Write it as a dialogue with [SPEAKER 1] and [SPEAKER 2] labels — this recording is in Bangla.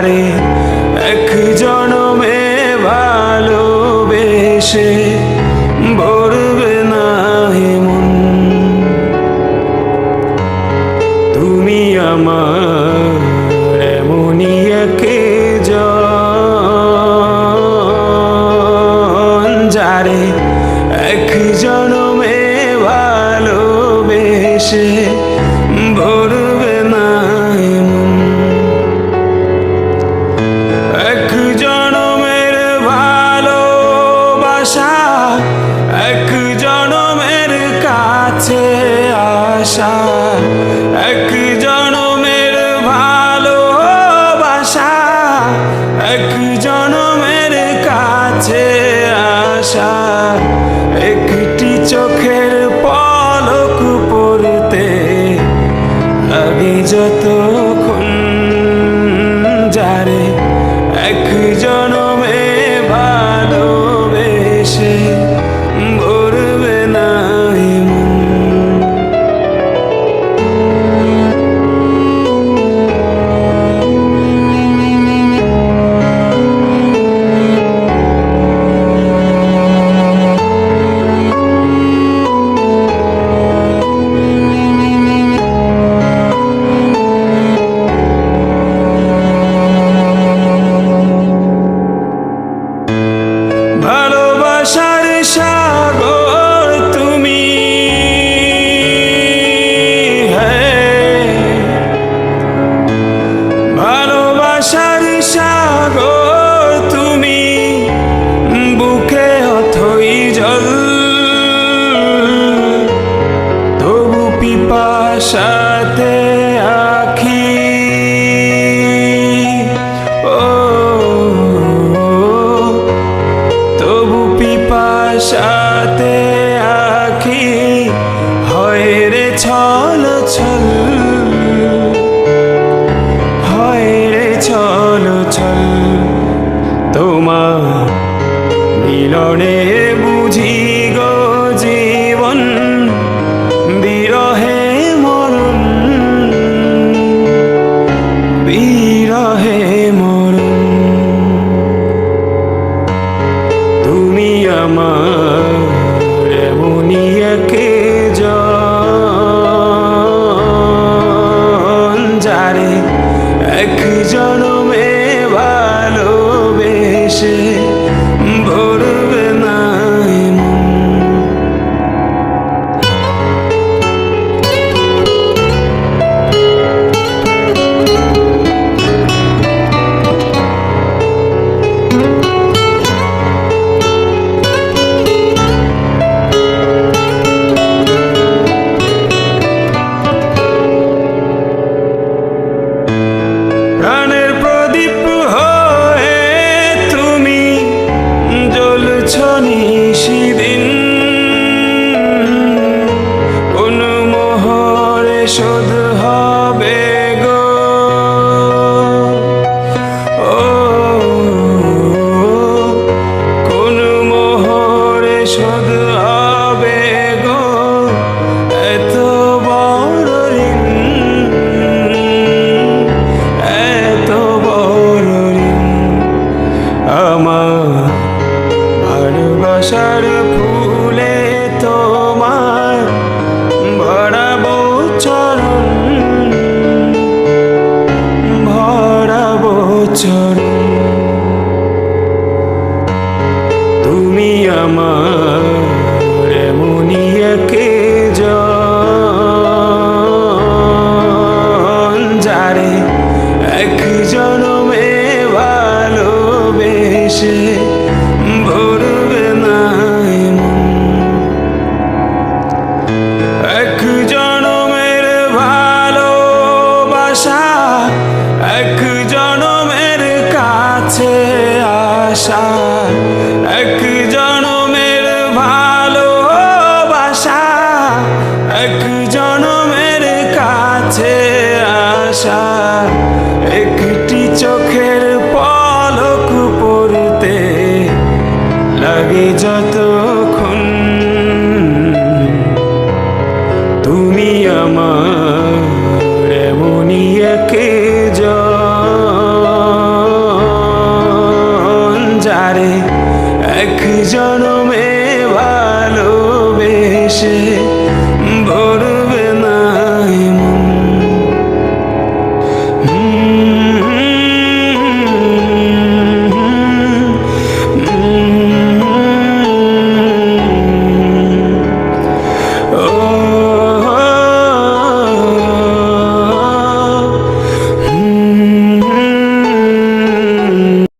[SPEAKER 1] daddy. shine. প্রাণের প্রদীপ হয়ে তুমি জ্বলছ নিশিদিন কোন মোহরে শোধ ভালোবাসার ফুলে তোমার ভরাবো চরণ ভরাবো চরণ। Yo no